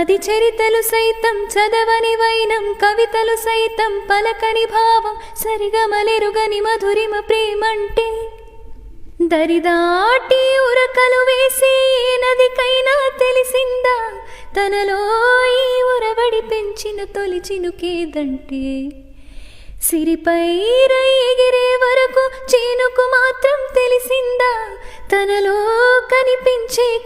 అది చరితలు సైతం చదవని వైనం కవితలు సైతం పలకని భావం సరిగమలెరుగని మధురిమ ప్రేమంటే. దరిదాటి ఉరకలు వేసి నదికైనా తెలిసిందా? తనలో ఈ ఉరవడి పెంచిన తొలి చినుకేదంటే సిరిపై రై ఎగిరే వరకు చేనుకు మాత్రం తెలిసిందా? తనలో కనిపించే